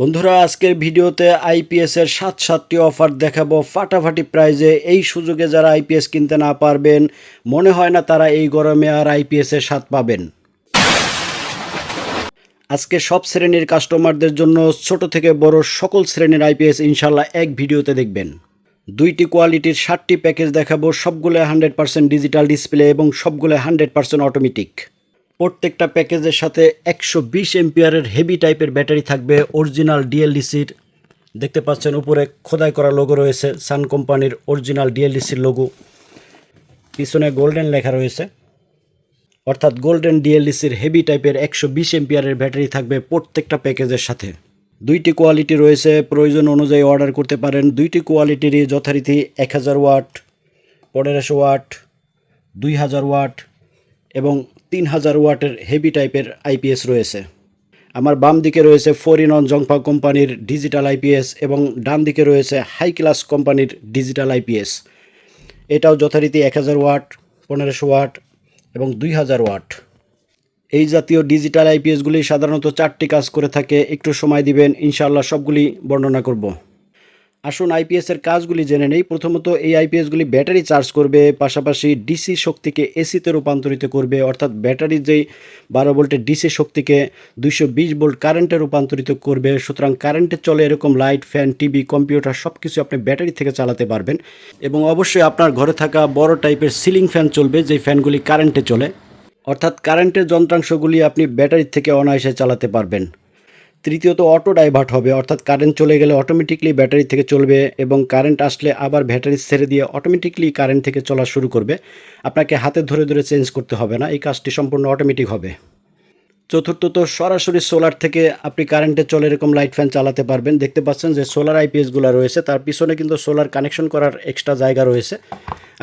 বন্ধুরা, আজকের ভিডিওতে আইপিএস এর সাত সাতটি অফার দেখাবো। ফাটাফাটি প্রাইজে এই সুযোগে যারা আইপিএস কিনতে না পারবেন, মনে হয় না তারা এই গরমে আর আইপিএস এর স্বাদ পাবেন। আজকে সব শ্রেণির কাস্টমারদের জন্য ছোট থেকে বড় সকল শ্রেণির আইপিএস ইনশাল্লাহ এক ভিডিওতে দেখবেন। দুইটি কোয়ালিটির ষাটটি প্যাকেজ দেখাবো, সবগুলো হান্ড্রেড পার্সেন্ট ডিজিটাল ডিসপ্লে এবং সবগুলো হান্ড্রেড পার্সেন্ট অটোমেটিক প্রত্যেকটা প্যাকেজের সাথে একশো বিশ এমপিয়ারের হেভি টাইপের ব্যাটারি থাকবে অরিজিনাল ডিএলডিসির দেখতে পাচ্ছেন, উপরে খোদাই করা লোগো রয়েছে সান কোম্পানির অরিজিনাল ডিএলডিসির লোগো পিছনে গোল্ডেন লেখা রয়েছে। অর্থাৎ গোল্ডেন ডিএলডিসির হেভি টাইপের একশো বিশ এমপিয়ারের ব্যাটারি থাকবে প্রত্যেকটা প্যাকেজের সাথে। দুইটি কোয়ালিটি রয়েছে, প্রয়োজন অনুযায়ী অর্ডার করতে পারেন। দুইটি কোয়ালিটিরই যথারীতি এক হাজার ওয়াট, পনেরোশো ওয়াট, দুই হাজার ওয়াট এবং তিন হাজার ওয়াটের হেভি টাইপের আইপিএস রয়েছে। আমার বাম দিকে রয়েছে ফোর ইন অন জংফা কোম্পানির ডিজিটাল আইপিএস এবং ডান দিকে রয়েছে হাই ক্লাস কোম্পানির ডিজিটাল আইপিএস এটাও যথারীতি এক হাজার ওয়াট, পনেরোশো ওয়াট এবং দুই হাজার ওয়াট। এই জাতীয় ডিজিটাল আইপিএসগুলি সাধারণত চারটি কাজ করে থাকে। একটু সময় দিবেন, ইনশাআল্লাহ সবগুলি বর্ণনা করব। আসুন আইপিএস এর কাজগুলি জেনে নেই। প্রথমত, এই আইপিএসগুলি ব্যাটারি চার্জ করবে, পাশাপাশি ডিসি শক্তিকে এসিতে রূপান্তরিত করবে, অর্থাৎ ব্যাটারির যেই বারো ভোল্টের ডিসি শক্তিকে দুইশো বিশ ভোল্ট কারেন্টে রূপান্তরিত করবে। সুতরাং কারেন্টে চলে এরকম লাইট ফ্যান টিভি কম্পিউটার সব কিছু আপনি ব্যাটারি থেকে চালাতে পারবেন। এবং অবশ্যই আপনার ঘরে থাকা বড় টাইপের সিলিং ফ্যান চলবে, যেই ফ্যানগুলি কারেন্টে চলে। অর্থাৎ কারেন্টের যন্ত্রাংশগুলি আপনি ব্যাটারি থেকে অনায়াসে চালাতে পারবেন। তৃতীয়ত অটো ডাইভার্ট হবে, অর্থাৎ কারেন্ট চলে গেলে অটোমেটিকলি ব্যাটারি থেকে চলবে এবং কারেন্ট আসলে আবার ব্যাটারি ছেড়ে দিয়ে অটোমেটিকলি কারেন্ট থেকে চলা শুরু করবে। আপনাকে হাতে ধরে ধরে চেঞ্জ করতে হবে না, এই কাজটি সম্পূর্ণ অটোমেটিক হবে। চতুর্থত, সরাসরি সোলার থেকে আপনি কারেন্টে চলে এরকম লাইট ফ্যান চালাতে পারবেন। দেখতে পাচ্ছেন যে সোলার আইপিএসগুলো রয়েছে, তার পিছনে কিন্তু সোলার কানেকশন করার এক্সট্রা জায়গা রয়েছে।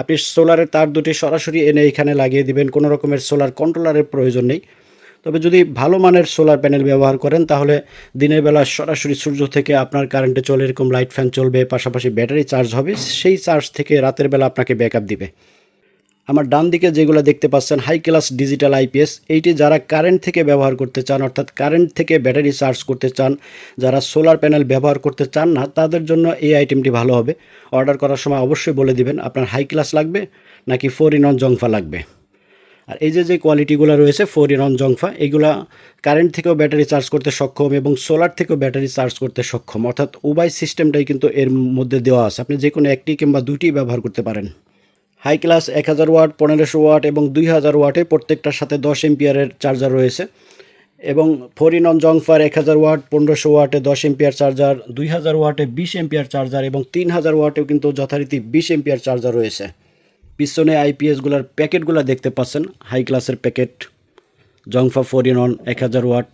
আপনি সোলারের তার দুটি সরাসরি এনে এখানে লাগিয়ে দিবেন, কোনো রকমের সোলার কন্ট্রোলারের প্রয়োজন নেই। তবে যদি ভালো মানের সোলার প্যানেল ব্যবহার করেন, তাহলে দিনের বেলা সরাসরি সূর্য থেকে আপনার কারেন্টে চলে এরকম লাইট ফ্যান চলবে, পাশাপাশি ব্যাটারি চার্জ হবে, সেই চার্জ থেকে রাতের বেলা আপনাকে ব্যাকআপ দিবে। আমার ডান দিকে যেগুলো দেখতে পাচ্ছেন হাই ক্লাস ডিজিটাল আইপিএস এইটি যারা কারেন্ট থেকে ব্যবহার করতে চান, অর্থাৎ কারেন্ট থেকে ব্যাটারি চার্জ করতে চান, যারা সোলার প্যানেল ব্যবহার করতে চান না, তাদের জন্য এই আইটেমটি ভালো হবে। অর্ডার করার সময় অবশ্যই বলে দিবেন, আপনার হাই ক্লাস লাগবে, নাকি ফোর ইন অন জংফা লাগবে। আর এই যে যে কোয়ালিটিগুলো রয়েছে ফোর ইন অন জংফা এগুলা কারেন্ট থেকেও ব্যাটারি চার্জ করতে সক্ষম এবং সোলার থেকেও ব্যাটারি চার্জ করতে সক্ষম। অর্থাৎ উভয় সিস্টেমটাই কিন্তু এর মধ্যে দেওয়া আছে। আপনি যে কোনো একটি কিংবা দুটি ব্যবহার করতে পারেন। হাই ক্লাস এক হাজার ওয়াট, পনেরোশো ওয়াট এবং দুই হাজার ওয়াটে প্রত্যেকটার সাথে দশ এমপিয়ারের চার্জার রয়েছে। এবং ফোর ইন অন জংফার এক হাজার ওয়াট, পনেরোশো ওয়াটে দশ এমপিয়ার চার্জার দুই হাজার ওয়াটে বিশ এমপিয়ার চার্জার এবং তিন হাজার ওয়াটেও কিন্তু যথারীতি বিশ এমপিয়ার চার্জার রয়েছে। পিছনে আইপিএসগুলোর প্যাকেটগুলো দেখতে পাচ্ছেন। হাই ক্লাসের প্যাকেট জংফা অন এক হাজার ওয়াট,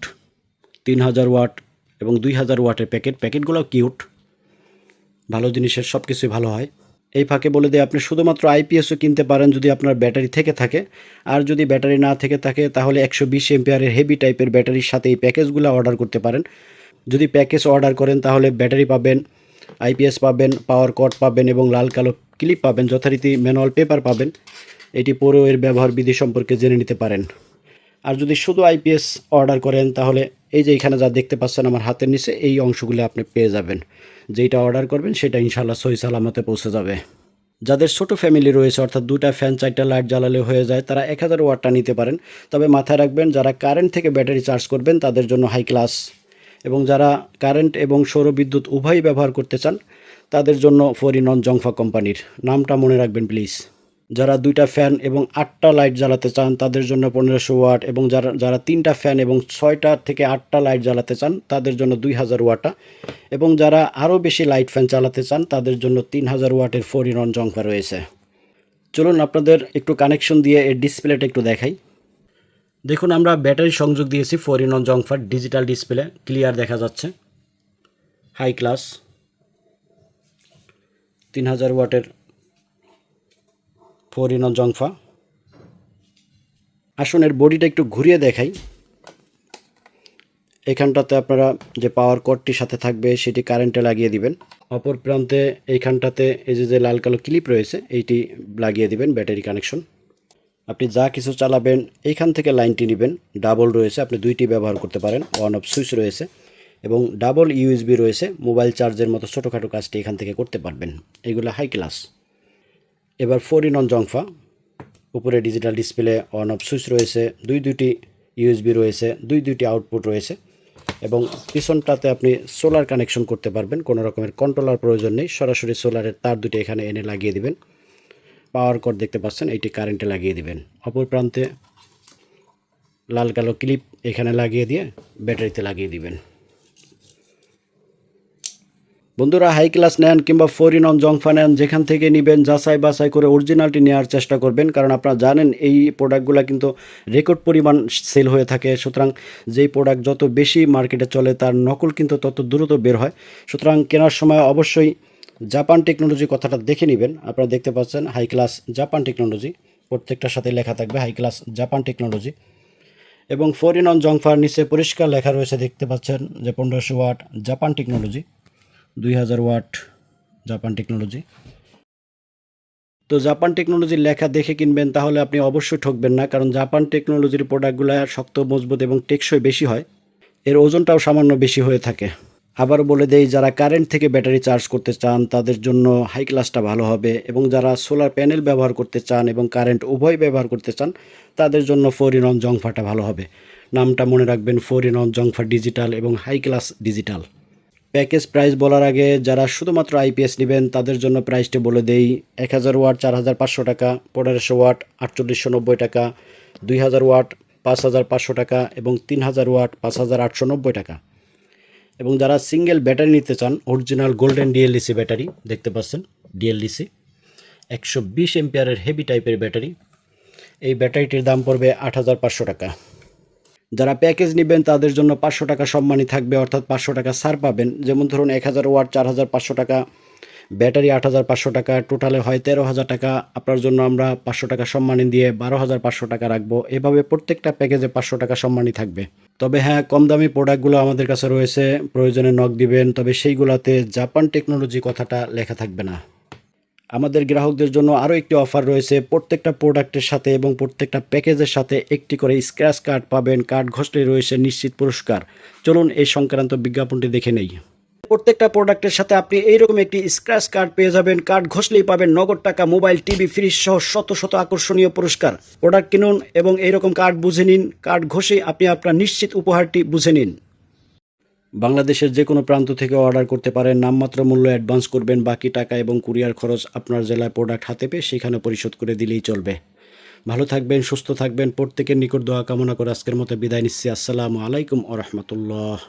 তিন হাজার ওয়াট এবং দুই হাজার ওয়াটের প্যাকেট। প্যাকেটগুলো কিউট। ভালো জিনিসের সব কিছুই ভালো হয়। এই ফাঁকে বলে দিয়ে আপনি শুধুমাত্র আইপিএসও কিনতে পারেন যদি আপনার ব্যাটারি থেকে থাকে। আর যদি ব্যাটারি না থেকে থাকে, তাহলে একশো বিশ এমপিআরের হেভি টাইপের ব্যাটারির সাথে এই প্যাকেজগুলো অর্ডার করতে পারেন। যদি প্যাকেজ অর্ডার করেন, তাহলে ব্যাটারি পাবেন আইপিএস পাবেন পাওয়ার কট পাবেন এবং লাল কালো ক্লিপ পাবেন, যথারীতি ম্যানুয়াল পেপার পাবেন। এটি পরেও এর ব্যবহার বিধি সম্পর্কে জেনে নিতে পারেন। আর যদি শুধু আইপিএস অর্ডার করেন, তাহলে এই যে এখানে যা দেখতে পাচ্ছেন আমার হাতের নিচে, এই অংশগুলো আপনি পেয়ে যাবেন। যেইটা অর্ডার করবেন, সেটা ইনশাল্লাহ সহি সালামতে পৌঁছে যাবে। যাদের ছোট ফ্যামিলি রয়েছে, অর্থাৎ দুটা ফ্যান, চারটা লাইট জ্বালালে হয়ে যায়, তারা এক হাজার ওয়াটটা নিতে পারেন। তবে মাথায় রাখবেন, যারা কারেন্ট থেকে ব্যাটারি চার্জ করবেন, তাদের জন্য হাই ক্লাস এবং যারা কারেন্ট এবং সৌরবিদ্যুৎ উভয়ই ব্যবহার করতে চান, তাদের জন্য ফোর ইন অন জংফা কোম্পানির। নামটা মনে রাখবেন, প্লিজ। যারা দুইটা ফ্যান এবং আটটা লাইট জ্বালাতে চান, তাদের জন্য পনেরোশো ওয়াট এবং যারা যারা তিনটা ফ্যান এবং ছয়টা থেকে আটটা লাইট জ্বালাতে চান, তাদের জন্য দুই হাজার ওয়াটা। এবং যারা আরও বেশি লাইট ফ্যান চালাতে চান, তাদের জন্য তিন হাজার ওয়াটের ফোর ইন অন জংফা রয়েছে। চলুন আপনাদের একটু কানেকশন দিয়ে এর ডিসপ্লেটা একটু দেখাই। দেখুন, আমরা ব্যাটারি সংযোগ দিয়েছি ফোর ইন অন জংফার ডিজিটাল ডিসপ্লে ক্লিয়ার দেখা যাচ্ছে। হাই ক্লাস তিন হাজার ওয়াটের ফোর ইন অন জংফা আসুন বডিটা একটু ঘুরিয়ে দেখাই। এখানটাতে আপনারা যে পাওয়ার কর্ডটির সাথে থাকবে, সেটি কারেন্টে লাগিয়ে দিবেন। অপর প্রান্তে এইখানটাতে এই যে লাল কালো ক্লিপ রয়েছে, এইটি লাগিয়ে দিবেন ব্যাটারি কানেকশন আপনি যা কিছু চালাবেন, এইখান থেকে লাইনটি নেবেন। ডাবল রয়েছে, আপনি দুইটি ব্যবহার করতে পারেন। অন অফ সুইচ রয়েছে এবং ডাবল ইউএসবি রয়েছে। মোবাইল চার্জের মতো ছোটোখাটো কাজটি এখান থেকে করতে পারবেন। এগুলো হাই ক্লাস। এবার ফোর ইন অন জংফা। উপরে digital display, on off switch রয়েছে, দুই দুটি ইউএসবি রয়েছে, দুই দুটি আউটপুট রয়েছে এবং পিছনটাতে আপনি সোলার কানেকশন করতে পারবেন। কোনো রকমের কন্ট্রোলার প্রয়োজন নেই। সরাসরি সোলারের তার দুটি এখানে এনে লাগিয়ে দিবেন। পাওয়ার কর দেখতে পাচ্ছেন, এইটি কারেন্টে লাগিয়ে দিবেন। অপর প্রান্তে লাল কালো ক্লিপ এখানে লাগিয়ে দিয়ে ব্যাটারিতে লাগিয়ে দিবেন। বন্ধুরা হাই ক্লাস নেন কিংবা ফোর ইন অন জংফা নেন, যেখান থেকে নেবেন, যাচাই বাছাই করে অরিজিনালটি নেওয়ার চেষ্টা করবেন, কারণ আপনারা জানেন এই প্রোডাক্টগুলো কিন্তু রেকর্ড পরিমাণ সেল হয়ে থাকে। সুতরাং যেই প্রোডাক্ট যত বেশি মার্কেটে চলে, তার নকল কিন্তু তত দ্রুত বের হয়। সুতরাং কেনার সময় অবশ্যই জাপান টেকনোলজি কথাটা দেখে নেবেন। আপনারা দেখতে পাচ্ছেন হাই ক্লাস জাপান টেকনোলজি। প্রত্যেকটার সাথে লেখা থাকবে হাই ক্লাস জাপান টেকনোলজি। এবং ফোরিন অন জংফার নিচে পরিষ্কার লেখা রয়েছে, দেখতে পাচ্ছেন যে পনেরোশো ওয়াট জাপান টেকনোলজি, দুই হাজার ওয়াট জাপান টেকনোলজি। তো জাপান টেকনোলজির লেখা দেখে কিনবেন, তাহলে আপনি অবশ্যই ঠকবেন না, কারণ জাপান টেকনোলজির প্রোডাক্টগুলো শক্ত, মজবুত এবং টেকসই বেশি হয়। এর ওজনটাও সামান্য বেশি হয়ে থাকে। আবার বলে দেই, যারা কারেন্ট থেকে ব্যাটারি চার্জ করতে চান, তাদের জন্য হাই ক্লাসটা ভালো হবে এবং যারা সোলার প্যানেল ব্যবহার করতে চান এবং কারেন্ট উভয় ব্যবহার করতে চান, তাদের জন্য ফোর ইন অন জংফাটা ভালো হবে। নামটা মনে রাখবেন ফোর ইন অন জংফা ডিজিটাল এবং high class digital package price বলার আগে যারা শুধুমাত্র আইপিএস নেবেন, তাদের জন্য প্রাইসটি বলে দেই, এক হাজার ওয়াট, চার হাজার পাঁচশো টাকা, পনেরোশো ওয়াট, আটচল্লিশশো নব্বই টাকা, দুই হাজার ওয়াট, পাঁচ হাজার পাঁচশো টাকা এবং তিন হাজার ওয়াট, পাঁচ হাজার আটশো নব্বই টাকা। এবং যারা সিঙ্গেল ব্যাটারি নিতে চান, অরিজিনাল গোল্ডেন ডিএলডিসি ব্যাটারি, দেখতে পাচ্ছেন ডিএলডিসি একশো বিশ এমপিয়ারের হেভি টাইপের ব্যাটারি। এই ব্যাটারিটির দাম পড়বে আট হাজার পাঁচশো টাকা। যারা প্যাকেজ নেবেন, তাদের জন্য পাঁচশো টাকা সম্মানী থাকবে, অর্থাৎ পাঁচশো টাকা ছাড় পাবেন। যেমন ধরুন, এক হাজার ওয়াট, চার হাজার পাঁচশো টাকা, ব্যাটারি আট হাজার পাঁচশো টাকা, টোটালে হয় তেরো হাজার টাকা। আপনার জন্য আমরা পাঁচশো টাকা সম্মানী দিয়ে বারো হাজার পাঁচশো টাকা রাখব। এভাবে প্রত্যেকটা প্যাকেজে পাঁচশো টাকা সম্মানী থাকবে। তবে হ্যাঁ কম দামি প্রোডাক্টগুলো আমাদের কাছে রয়েছে, প্রয়োজনে নখ দিবেন, তবে সেইগুলোতে জাপান টেকনোলজি কথাটা লেখা থাকবে না। আমাদের গ্রাহকদের জন্য আরও একটি অফার রয়েছে, প্রত্যেকটা প্রোডাক্টের সাথে এবং প্রত্যেকটা প্যাকেজের সাথে একটি করে স্ক্র্যাচ কার্ড পাবেন কার্ড ঘষলে রয়েছে নিশ্চিত পুরস্কার। চলুন এই সংক্রান্ত বিজ্ঞাপনটি দেখে নেই। প্রত্যেকটা প্রোডাক্টের সাথে আপনি এইরকম একটি স্ক্র্যাচ কার্ড পেয়ে যাবেন। কার্ড ঘষলেই পাবেন নগদ টাকা মোবাইল টিভি ফ্রিজ সহ শত শত আকর্ষণীয় পুরস্কার। প্রোডাক্ট কিনুন এবং এইরকম কার্ড বুঝে নিন। কার্ড ঘষে আপনি আপনার নিশ্চিত উপহারটি বুঝে নিন। বাংলাদেশের যে কোনো প্রান্ত থেকে অর্ডার করতে পারেন। নামমাত্র মূল্য অ্যাডভান্স করবেন। বাকি টাকা এবং কুরিয়ার খরচ আপনার জেলায় প্রোডাক্ট হাতে পেয়ে সেখানে পরিশোধ করে দিলেই চলবে। ভালো থাকবেন, সুস্থ থাকবেন। প্রত্যেকের নিকট দোয়া কামনা করে আজকের মতো বিদায় নিচ্ছি। আসসালামু আলাইকুম ও রহমতুল্লাহ।